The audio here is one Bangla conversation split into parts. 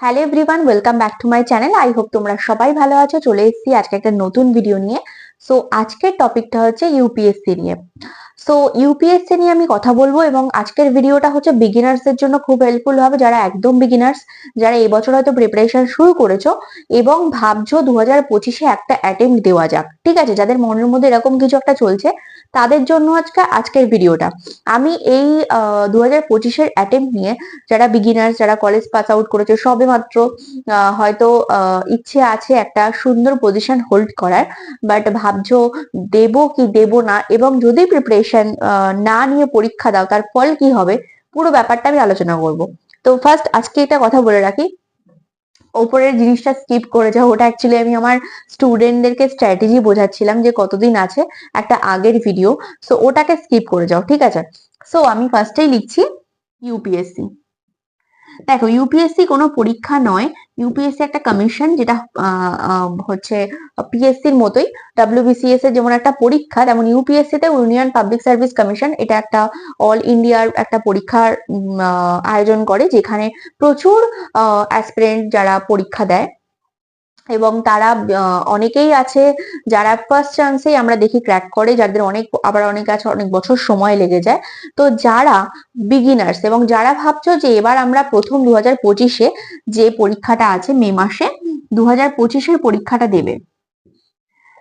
Hello everyone welcome back to my channel I hope তোমরা সবাই ভালো আছো। চলে এসেছি আজকে একটা নতুন ভিডিও নিয়ে। সো আজকের টপিকটা হচ্ছে ইউপিএসসি নিয়ে। সো ইউপিএসসি নিয়ে আমি কথা বলব এবং আজকের ভিডিওটা হচ্ছে বিগিনার্সদের জন্য খুব হেল্পফুল হবে, যারা একদম বিগিনার্স যারা এবছর হয়তো প্রিপারেশন শুরু করেছ এবং ভাবছ দু হাজার পঁচিশে একটা অ্যাটেম্প দেওয়া যাক। ঠিক আছে, যাদের মনের মধ্যে এরকম কিছু একটা চলছে তাদের জন্য আজকে, আজকের ভিডিওটা আমি এই দু হাজার পঁচিশের অ্যাটেম্প নিয়ে যারা বিগিনার্স যারা কলেজ পাস আউট করেছে, সবে মাত্র হয়তো ইচ্ছে আছে একটা সুন্দর পজিশন হোল্ড করার বাট ভাবছ দেব কি দেব না? এবং যদি প্রিপারেশন না নিয়ে পরীক্ষা দাও, তার ফল কি হবে? পুরো ব্যাপারটা আমি আলোচনা করব। তো ফার্স্ট আজকে এটা কথা বলে রাখি ওপরের জিনিসটা স্কিপ করে যাও। ওটা অ্যাকচুয়ালি আমি আমার স্টুডেন্টদেরকে স্ট্র্যাটেজি বোঝাচ্ছিলাম যে কতদিন আছে একটা আগের ভিডিও সো ওটাকে স্কিপ করে যাও, ঠিক আছে? সো আমি ফার্স্টেই লিখছি ইউপিএসসি দেখো ইউপিএসসি কোনো পরীক্ষা নয় ইউপিএসসি একটা কমিশন যেটা হচ্ছে পিএসসির মতোই ডাব্লিউবিসিএস এর যেমন একটা পরীক্ষা, তেমন ইউপিএসসি তে ইউনিয়ন পাবলিক সার্ভিস কমিশন এটা একটা অল ইন্ডিয়ার একটা পরীক্ষার আয়োজন করে, যেখানে প্রচুর অ্যাসপিরেন্ট যারা পরীক্ষা দেয়। এবং তারা অনেকেই আছে যারা ফার্স্ট চান্সেই আমরা দেখি ক্র্যাক করে, যাদের অনেক, আবার অনেক আছে, অনেক বছর সময় লেগে যায়। তো যারা বিগিনার্স এবং যারা ভাবছ যে এবার আমরা প্রথম দু হাজার পঁচিশে যে পরীক্ষাটা আছে মে মাসে দু হাজার পঁচিশের পরীক্ষাটা দেবে।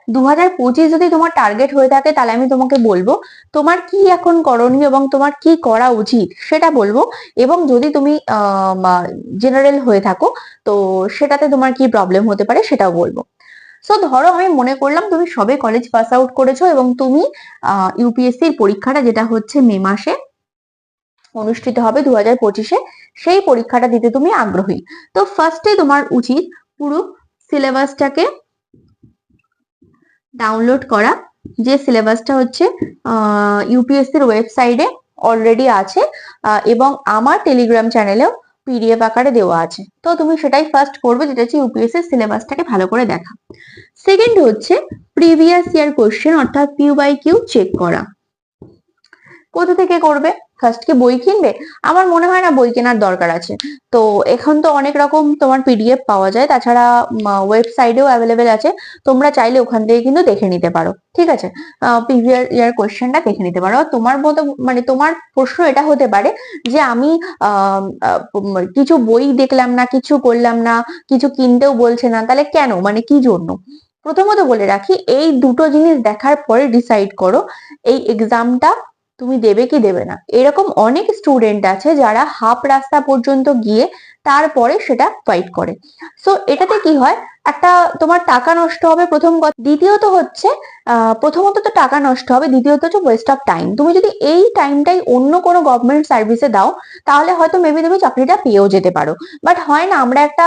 দু হাজার পঁচিশ যদি তোমার টার্গেট হয়ে থাকে, তাহলে আমি তোমাকে বলব, তোমার কি এখন করণীয় এবং তোমার কি করা উচিত সেটা বলব। এবং যদি তুমি জেনারেল হয়ে থাকো, তো সেটাতে তোমার কি প্রবলেম হতে পারে সেটাও বলব। সো ধরো আমি মনে করলাম তুমি সবে কলেজ পাস আউট করেছ এবং তুমি ইউপিএসসির পরীক্ষাটা যেটা হচ্ছে মে মাসে অনুষ্ঠিত হবে দু হাজার পঁচিশে, সেই পরীক্ষাটা দিতে তুমি আগ্রহী। তো ফার্স্টে তোমার উচিত পুরো সিলেবাসটাকে ডাউনলোড করা। যে সিলেবাসটা হচ্ছে ইউপিএসসির ওয়েবসাইটে অলরেডি আছে এবং আমার টেলিগ্রাম চ্যানেলেও পিডিএফ আকারে দেওয়া আছে। তো তুমি সেটাই ফার্স্ট করবে, যেটা হচ্ছে ইউপিএসসির সিলেবাসটাকে ভালো করে দেখা। সেকেন্ড হচ্ছে প্রিভিয়াস ইয়ার কোশ্চেন অর্থাৎ কিউ বাই কিউ চেক করা। কোথা থেকে করবে? ফার্স্ট কি বই কিনবে? আমার মনে হয় না বই কেনার দরকার আছে। তো এখন তো অনেক রকম তোমার পিডিএফ পাওয়া যায়। তাছাড়া ওয়েবসাইটেও অ্যাভেলেবেল আছে। তোমরা চাইলে ওখান থেকে কিন্তু দেখে নিতে পারো। ঠিক আছে? প্রিভিয়াস ইয়ার কোশ্চেনটা দেখে নিতে পারো। তোমার মতো মানে তোমার প্রশ্ন এটা হতে পারে যে আমি কিছু বই দেখলাম না, কিছু করলাম না, কিছু কিনতেও বলছে না, তাহলে কেন? মানে কি জন্য? প্রথমত বলে রাখি, এই দুটো জিনিস দেখার পরে ডিসাইড করো। এই এক্সামটা তুমি দেবে কি দেবে না। এরকম অনেক স্টুডেন্ট আছে যারা হাফ রাস্তা পর্যন্ত গিয়ে তারপরে সেটা ফাইট করে। সো এটাতে কি হয়? একটা তোমার টাকা নষ্ট হবে প্রথম কথা দ্বিতীয়ত হচ্ছে প্রথমত তো টাকা নষ্ট হবে, দ্বিতীয়ত হচ্ছে ওয়েস্ট অফ টাইম তুমি যদি এই টাইমটাই অন্য কোনো গভর্নমেন্ট সার্ভিসে দাও, তাহলে হয়তো মেবি তুমি চাকরিটা পেয়েও যেতে পারো। বাট হয় না, আমরা একটা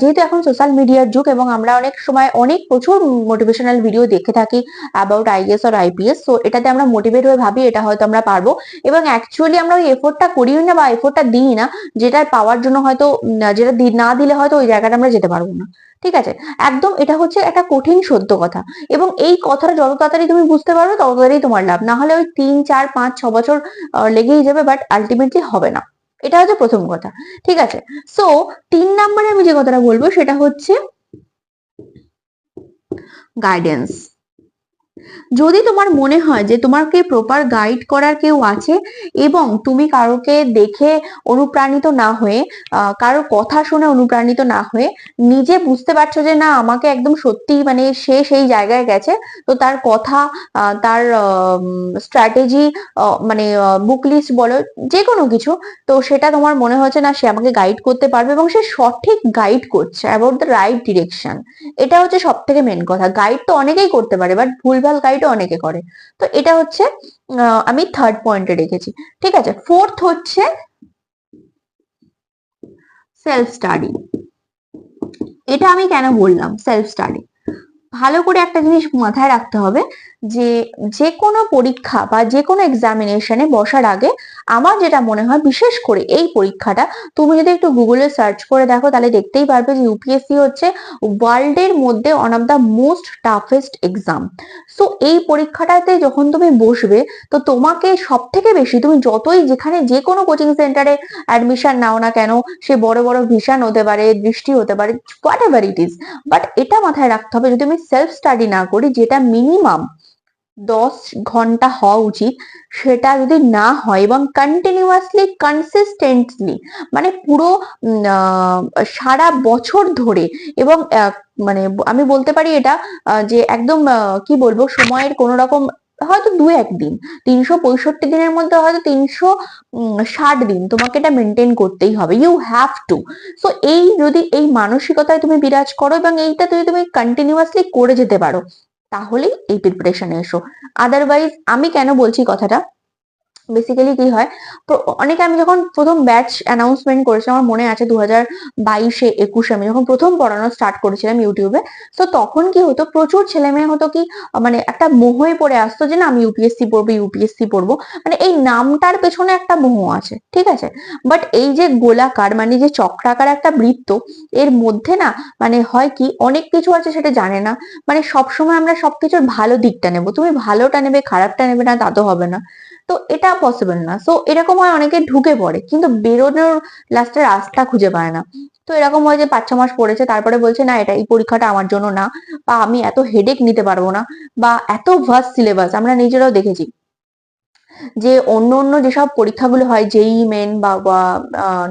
যেহেতু এখন সোশ্যাল মিডিয়ার যুগ এবং আমরা অনেক সময় অনেক প্রচুর মোটিভেশনাল ভিডিও দেখে থাকি অ্যাবাউট আইএস আর আইপিএস সো এটাতে আমরা মোটিভেট হয়ে ভাবি এটা হয়তো আমরা পারব। এবং অ্যাকচুয়ালি আমরা ওই এফোর্টটা করিও না বা এফোর্টটা দিই না যেটা পাওয়ার জন্য হয়তো যেটা না দিলে হয়তো ওই জায়গাটা আমরা যেতে পারব না। ঠিক আছে? একদম এটা হচ্ছে একটা কঠিন সত্য কথা। এবং এই কথাটা যত তাড়াতাড়ি তুমি বুঝতে পারবে, তত তাড়াতাড়ি তোমার লাভ। না হলে ওই তিন, চার, পাঁচ, ছ বছর লেগেই যাবে বাট আলটিমেটলি হবে না। এটা হচ্ছে প্রথম কথা। ঠিক আছে? সো তিন নম্বরে আমি যে কথাটা বলব, সেটা হচ্ছে গাইডেন্স যদি তোমার মনে হয় যে তোমাকে প্রপার গাইড করার কেউ আছে এবং তুমি কারোকে দেখে অনুপ্রাণিত না হয়ে কারোর কথা শুনে অনুপ্রাণিত না হয়ে নিজে বুঝতে পারছ যে না, আমাকে একদম সত্যি মানে সে সেই জায়গায় গেছে, তো তার কথা তার স্ট্র্যাটেজি মানে বুক লিস্ট বলো যে কোনো কিছু, তো সেটা তোমার মনে হচ্ছে না সে আমাকে গাইড করতে পারবে এবং সে সঠিক গাইড করছে অ্যাবাউট দ্য রাইট ডিরেকশন এটা হচ্ছে সব থেকে মেন কথা। গাইড তো অনেকেই করতে পারে বাট ভুলভাল গাইডও অনেকে করে। তো এটা হচ্ছে আমি থার্ড পয়েন্টে রেখেছি। ঠিক আছে? ফোর্থ হচ্ছে সেলফ স্টাডি এটা আমি কেন বললাম? সেলফ স্টাডি ভালো করে একটা জিনিস মাথায় রাখতে হবে যে যে কোনো পরীক্ষা বা যে কোনো এক্সামিনেশনে বসার আগে আমার যেটা মনে হয় বিশেষ করে এই পরীক্ষাটা, তুমি যদি একটু গুগলে সার্চ করে দেখো তাহলে দেখতেই পারবে যে ইউপিএসসি হচ্ছে ওয়ার্ল্ডের মধ্যে one of the most toughest exam so এই পরীক্ষাটাতে যখন তুমি বসবে, তো তোমাকে সব থেকে বেশি তুমি যতই যেখানে যে কোনো কোচিং সেন্টারে অ্যাডমিশন নাও না কেন, সে বড় বড় ভিশন হতে পারে, দৃষ্টি হতে পারে whatever it is but এটা মাথায় রাখতে হবে যদি আমি সেলফ স্টাডি না করি যেটা মিনিমাম দশ ঘণ্টা হওয়া উচিত, সেটা যদি না হয় এবং কন্টিনিউয়াসলি কনসিস্টেন্টলি মানে পুরো সারা বছর ধরে এবং মানে আমি বলতে পারি এটা যে একদম কি বলব, সময়ের কোনো রকম হয়তো দু একদিন তিনশো পঁয়ষট্টি দিনের মধ্যে হয়তো তিনশো ষাট দিন তোমাকে এটা মেনটেন করতেই হবে। ইউ হ্যাভ টু সো এই যদি এই মানসিকতায় তুমি বিরাজ করো এবং এইটা যদি তুমি কন্টিনিউয়াসলি করে যেতে পারো, তাহলেই এই প্রিপারেশনে এসো। আদারওয়াইজ আমি কেন বলছি কথাটা? বেসিক্যালি কি হয়? তো অনেকে আমি যখন প্রথম ব্যাচ অ্যানাউন্সমেন্ট করেছিলাম, আমার মনে আছে দু হাজার বাইশে, একুশে আমি যখন প্রথম পড়ানো স্টার্ট করেছিলাম ইউটিউবে তো তখন কি হতো? প্রচুর ছেলে মেয়ে হতো কি মানে একটা মোহয়ে পড়ে আসতো যে না, আমি ইউপিএসসি পড়ব ইউপিএসসি পড়ব। মানে এই নামটার পেছনে একটা মোহ আছে, ঠিক আছে? বাট এই যে গোলাকার মানে যে চক্রাকার একটা বৃত্ত, এর মধ্যে না মানে হয় কি, অনেক কিছু আছে সেটা জানে না। মানে সবসময় আমরা সবকিছুর ভালো দিকটা নেব। তুমি ভালোটা নেবে, খারাপটা নেবে না, তা তো হবে না। তো এটা পসিবল না। সো এরকম হয় অনেকে ঢুকে পড়ে, কিন্তু বেরোনোর লাস্টে রাস্তা খুঁজে পায় না। তো এরকম হয় যে পাঁচ ছ মাস পড়েছে, তারপরে বলছে, না, এটা এই পরীক্ষাটা আমার জন্য না, বা আমি এত হেডেক নিতে পারব না, বা এত ভাস্ট সিলেবাস আমরা নিজেরাও দেখেছি যে অন্য অন্য যেসব পরীক্ষাগুলো হয় জেই মেন বা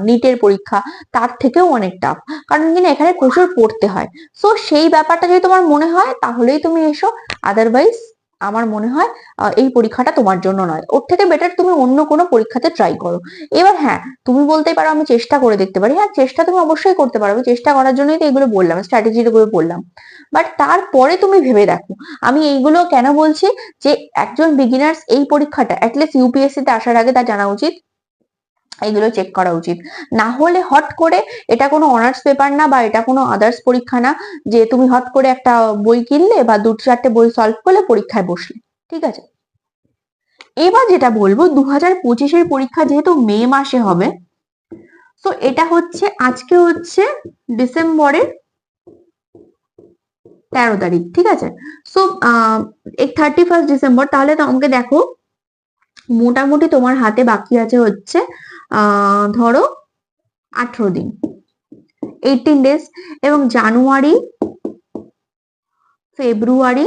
নিটের পরীক্ষা, তার থেকেও অনেক টাফ কারণ কিনা এখানে প্রচুর পড়তে হয়। সো সেই ব্যাপারটা যদি তোমার মনে হয়, তাহলেই তুমি এসো আদারওয়াইজ আমার মনে হয় এই পরীক্ষাটা তোমার জন্য নয়। ওর থেকে বেটার তুমি অন্য কোনো পরীক্ষাতে ট্রাই করো। এবার হ্যাঁ তুমি বলতেই পারো আমি চেষ্টা করে দেখতে পারি। হ্যাঁ চেষ্টা তুমি অবশ্যই করতে পারো। চেষ্টা করার জন্যই তো এগুলো বললাম স্ট্র্যাটেজি স্ট্র্যাটেজিগুলো বললাম। বাট তারপরে তুমি ভেবে দেখো। আমি এইগুলো কেন বলছি? যে একজন বিগিনার্স এই পরীক্ষাটা অ্যাটলিস্ট ইউপিএসসি তে আসার আগে তা জানা উচিত। এগুলো চেক করা উচিত। না হলে হট করে এটা কোনো অনার্স পেপার না বা এটা কোনো আদার্স পরীক্ষা না, যে তুমি হট করে একটা বই কিনলে বা দু চারটে বই সলভ করলে পরীক্ষায় বসলে, ঠিক আছে? এবার যেটা বলব দু হাজার পঁচিশের পরীক্ষা যেহেতু মে মাসে হবে তো এটা হচ্ছে, আজকে হচ্ছে ডিসেম্বরের তেরো তারিখ, ঠিক আছে? সো থার্টি ফার্স্ট ডিসেম্বর, তাহলে তো আমাকে দেখো, মোটামুটি তোমার হাতে বাকি আছে হচ্ছে ধরো আঠেরো দিন। এইটিন ডেজ এবং জানুয়ারি ফেব্রুয়ারি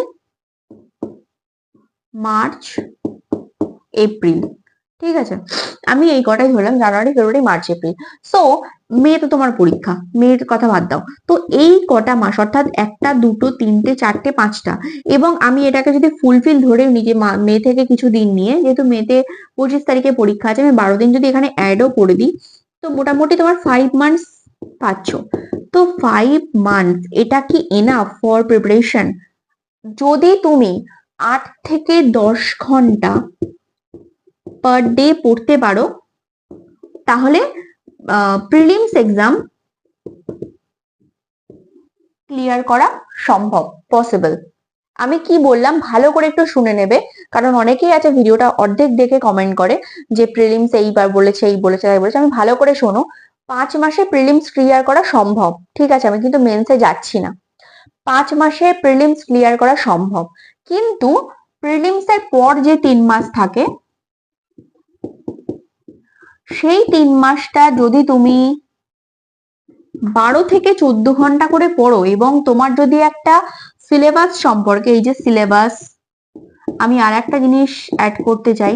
মার্চ এপ্রিল। ঠিক আছে? আমি এই কটাই ধরলাম January February March April so May তো তোমার পরীক্ষা, মেয়ের কথা বাদ দাও। তো এই কটা মাস, অর্থাৎ একটা, দুটো, তিনটে, চারটে, পাঁচটা, এবং আমি এটাকে যদি ফুলফিল ধরে নিজে মে থেকে কিছু দিন নিয়ে, যেহেতু মেতে পঁচিশ তারিখে পরীক্ষা আছে, আমি বারো দিন যদি এখানে অ্যাডও করে দিই, তো মোটামুটি তোমার ফাইভ মান্থস পাচ্ছ। তো ফাইভ মান্থস এটা কি এনাফ ফর প্রিপারেশন যদি তুমি আট থেকে দশ ঘণ্টা পার ডে পড়তে পারো, তাহলে প্রিলিমস এক্সাম ক্লিয়ার করা সম্ভব পসিবল আমি কি বললাম? ভালো করে একটু শুনে নেবে, কারণ অনেকেই আছে ভিডিওটা অর্ধেক দেখে কমেন্ট করে যে প্রিলিমস এইবার বলেছে, এই বলেছে, তাই বলেছে। আমি ভালো করে শোনো, পাঁচ মাসে প্রিলিমস ক্লিয়ার করা সম্ভব, ঠিক আছে? আমি কিন্তু মেন্সে যাচ্ছি না। পাঁচ মাসে প্রিলিমস ক্লিয়ার করা সম্ভব। কিন্তু প্রিলিমস এর পর যে তিন মাস থাকে সেই তিন মাসটা যদি তুমি বারো থেকে চোদ্দ ঘণ্টা করে পড়ো এবং তোমার যদি একটা সিলেবাস সম্পর্কে, এই যে সিলেবাস আমি আর একটা জিনিস অ্যাড করতে চাই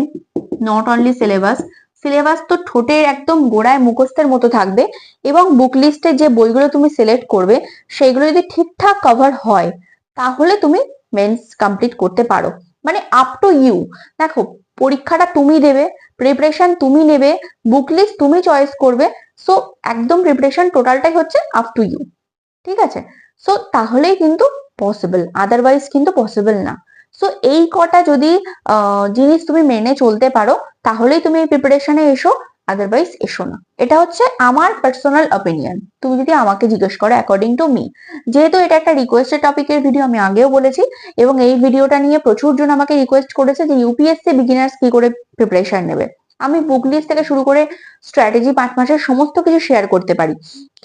নট অনলি সিলেবাস সিলেবাস তো ঠোঁটের একদম গোড়ায় মুখস্থের মতো থাকবে এবং বুক লিস্টে যে বইগুলো তুমি সিলেক্ট করবে সেইগুলো যদি ঠিকঠাক কভার হয়, তাহলে তুমি মেন্স কমপ্লিট করতে পারো। মানে আপ টু ইউ দেখো, পরীক্ষাটা তুমি দেবে প্রিপারেশন তুমি নেবে বুক লিস্ট তুমি চয়েস করবে সো একদম প্রিপারেশন টোটালটাই হচ্ছে আপ টু ইউ ঠিক আছে? সো তাহলেই কিন্তু পসিবল আদারওয়াইজ কিন্তু পসিবল না। সো এই কটা যদি জিনিস তুমি মেনে চলতে পারো, তাহলেই তুমি এই প্রিপারেশনে এসো। আদারওয়াইজ এসো না। এটা হচ্ছে আমার পার্সোনাল অপিনিয়ন তুমি যদি আমাকে জিজ্ঞেস করো অ্যাকর্ডিং টু মি যেহেতু এটা একটা রিকোয়েস্টেড টপিকের ভিডিও আমি আগেও বলেছি, এবং এই ভিডিওটা নিয়ে প্রচুর জন আমাকে রিকোয়েস্ট করেছে যে ইউপিএসসি বিগিনার্স কি করে প্রিপারেশন নেবে। আমি বুক লিস্ট থেকে শুরু করে স্ট্র্যাটেজি পাঁচ মাসের সমস্ত কিছু শেয়ার করতে পারি।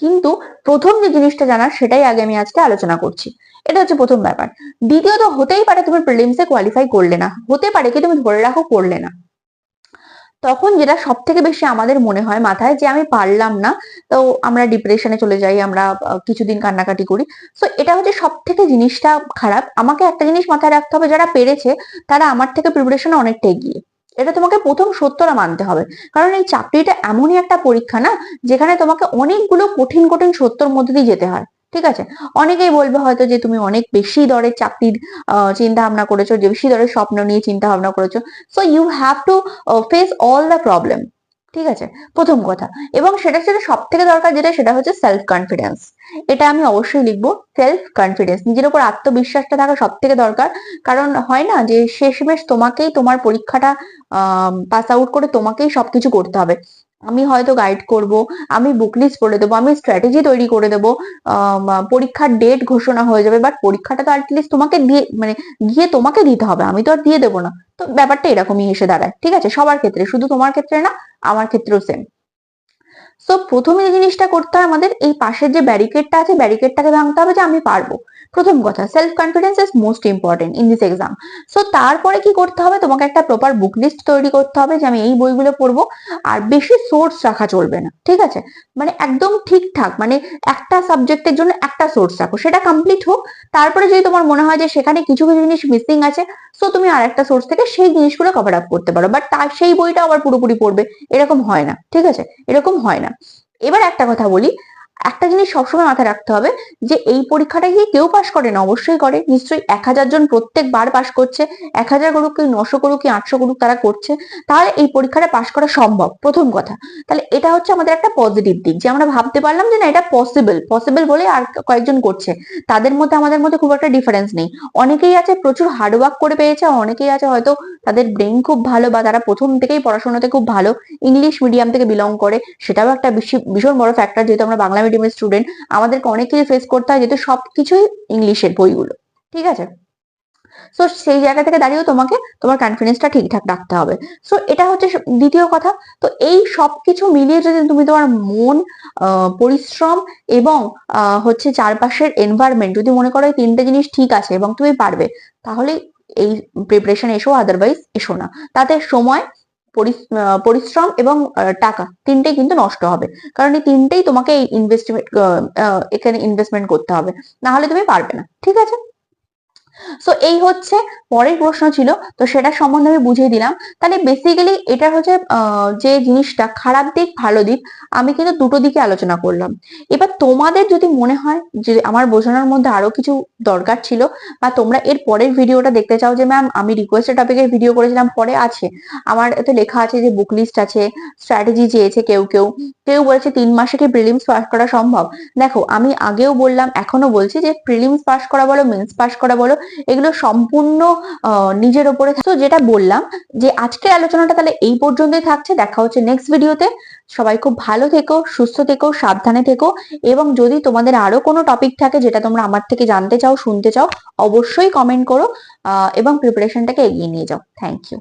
কিন্তু প্রথম যে জিনিসটা জানার, সেটাই আগে আমি আজকে আলোচনা করছি। এটা হচ্ছে প্রথম ব্যাপার। দ্বিতীয়ত, হতেই পারে তুমি প্রিলিমসে কোয়ালিফাই করলে না। হতে পারে কি তুমি ধরে রাখো করলে না। তখন যেটা সব থেকে বেশি আমাদের মনে হয় মাথায় যে আমি পারলাম না, তো আমরা ডিপ্রেশনে চলে যাই, আমরা কিছুদিন কান্নাকাটি করি। সো এটা হচ্ছে সব থেকে জিনিসটা খারাপ। আমাকে একটা জিনিস মাথায় রাখতে হবে, যারা পেরেছে, তারা আমার থেকে প্রিপারেশনে অনেকটা এগিয়ে। এটা তোমাকে প্রথম সত্যটা মানতে হবে। কারণ এই চাকরিটা এমনই একটা পরীক্ষা না, যেখানে তোমাকে অনেকগুলো কঠিন কঠিন সত্যর মধ্যে দিয়ে যেতে হয়। ঠিক আছে? অনেকেই বলবে হয়তো যে তুমি অনেক বেশি দরের চাকরির চিন্তা ভাবনা করেছ, যে বেশি দরের স্বপ্ন নিয়ে চিন্তা ভাবনা করেছ so you have to face all the problem ঠিক আছে? প্রথম কথা। এবং সেটা সেটা সব থেকে দরকার যেটা, সেটা হচ্ছে সেলফ কনফিডেন্স এটা আমি অবশ্যই লিখব সেলফ কনফিডেন্স নিজের উপর আত্মবিশ্বাসটা থাকা সব থেকে দরকার। কারণ হয় না যে শেষমেশ তোমাকেই তোমার পরীক্ষাটা পাস আউট করে তোমাকেই সবকিছু করতে হবে। আমি হয়তো গাইড করব, আমি বুক লিস্ট করে দেবো, আমি স্ট্র্যাটেজি তৈরি করে দেবো পরীক্ষার ডেট ঘোষণা হয়ে যাবে বাট পরীক্ষাটা তো অ্যাটলিস্ট তোমাকে দিয়ে মানে গিয়ে তোমাকে দিতে হবে, আমি তো আর দিয়ে দেবো না। তো ব্যাপারটা এরকমই এসে দাঁড়ায়, ঠিক আছে? সবার ক্ষেত্রে, শুধু তোমার ক্ষেত্রে না, আমার ক্ষেত্রেও সেম সো প্রথমে যে জিনিসটা করতে হয় আমাদের, এই পাশের যে ব্যারিকেডটা আছে ব্যারিকেডটাকে ভাঙতে হবে যে আমি পারব। প্রথম কথা self confidence is most important in this exam so তারপরে কি করতে হবে? তোমাকে একটা প্রপার বুক লিস্ট তৈরি করতে হবে যে আমি এই বইগুলো পড়ব, আর বেশি সোর্স রাখা চলবে না, ঠিক আছে? মানে একদম ঠিকঠাক মানে একটা সাবজেক্টের জন্য একটা সোর্স রাখো, সেটা কমপ্লিট হোক, তারপরে যদি তোমার মনে হয় যে সেখানে কিছু কিছু জিনিস মিসিং আছে সো তুমি আর একটা সোর্স থেকে সেই জিনিসগুলো কভার আপ করতে পারো বাট তার সেই বইটা আবার পুরোপুরি পড়বে, এরকম হয় না, ঠিক আছে? এরকম হয় না। এবার একটা কথা বলি একটা জিনিস সবসময় মাথায় রাখতে হবে যে এই পরীক্ষাটা কি কেউ পাশ করে না, অবশ্যই করে। নিশ্চয়ই এক হাজার জন প্রত্যেকবার পাশ করছে, এক হাজার করুক কি, নশো করুক কি, আটশো করুক তারা করছে, তাহলে এই পরীক্ষাটা পাশ করা সম্ভব, প্রথম কথা। তাহলে এটা হচ্ছে আমাদের একটা পজিটিভ দিক, যে আমরা ভাবতে পারলাম যে না, এটা পসিবল পসিবল বলে আর কয়েকজন করছে। তাদের মধ্যে, আমাদের মধ্যে খুব একটা ডিফারেন্স নেই। অনেকেই আছে, প্রচুর হার্ডওয়ার্ক করে পেয়েছে অনেকেই আছে হয়তো তাদের ব্রেন খুব ভালো বা তারা প্রথম থেকেই পড়াশোনাতে খুব ভালো ইংলিশ মিডিয়াম থেকে বিলং করে, সেটাও একটা ভীষণ বড় ফ্যাক্টর যেহেতু আমরা বাংলা মিডিয়ামের স্টুডেন্ট আমাদেরকে অনেক কিছু ফেস করতে হয় যেহেতু সবকিছুই ইংলিশের বইগুলো। ঠিক আছে? সো সেই জায়গা থেকে দাঁড়িয়েও তোমাকে, তোমার কনফিডেন্সটা ঠিকঠাক রাখতে হবে। সো এটা হচ্ছে দ্বিতীয় কথা। তো এই সব কিছু মিলিয়ে যদি তুমি তোমার মন পরিশ্রম এবং হচ্ছে চারপাশের এনভায়রনমেন্ট যদি মনে করো এই তিনটে জিনিস ঠিক আছে এবং তুমি পারবে তাহলে এই প্রিপারেশন এসো আদারওয়াইজ এসো না। তাতে সময় পরিশ্রম এবং টাকা তিনটেই কিন্তু নষ্ট হবে। কারণ এই তিনটেই তোমাকে এই ইনভেস্টমেন্ট এখানে ইনভেস্টমেন্ট করতে হবে। না হলে তুমি পারবে না। ঠিক আছে? সো এই হচ্ছে পরের প্রশ্ন ছিল, তো সেটা সম্বন্ধে আমি বুঝিয়ে দিলাম। তাহলে বেসিক্যালি এটা হচ্ছে যে জিনিসটা খারাপ দিক, ভালো দিক, আমি কিন্তু দুটো দিকে আলোচনা করলাম। এবার তোমাদের যদি মনে হয় যে আমার বোঝানোর মধ্যে আরও কিছু দরকার ছিল, বা তোমরা এর পরের ভিডিওটা দেখতে চাও যে, ম্যাম, আমি রিকোয়েস্টেড টপিকের ভিডিও করেছিলাম, পরে আছে। আমার এতে লেখা আছে যে বুক লিস্ট আছে স্ট্র্যাটেজি চেয়েছে কেউ কেউ। কেউ বলেছে, তিন মাসে কি প্রিলিমস পাস করা সম্ভব? দেখো, আমি আগেও বললাম, এখনও বলছি যে প্রিলিমস পাস করা বলো মেন্স পাস করা বলো। এগুলো সম্পূর্ণ নিজের ওপরে তো যেটা বললাম যে আজকের আলোচনাটা তাহলে এই পর্যন্তই থাকছে। দেখা হচ্ছে নেক্সট ভিডিওতে সবাই খুব ভালো থেকো, সুস্থ থেকো, সাবধানে থেকো। এবং যদি তোমাদের আরও কোনো টপিক থাকে যেটা তোমরা আমার থেকে জানতে চাও, শুনতে চাও, অবশ্যই কমেন্ট করো এবং প্রিপারেশনটাকে এগিয়ে নিয়ে যাও। Thank you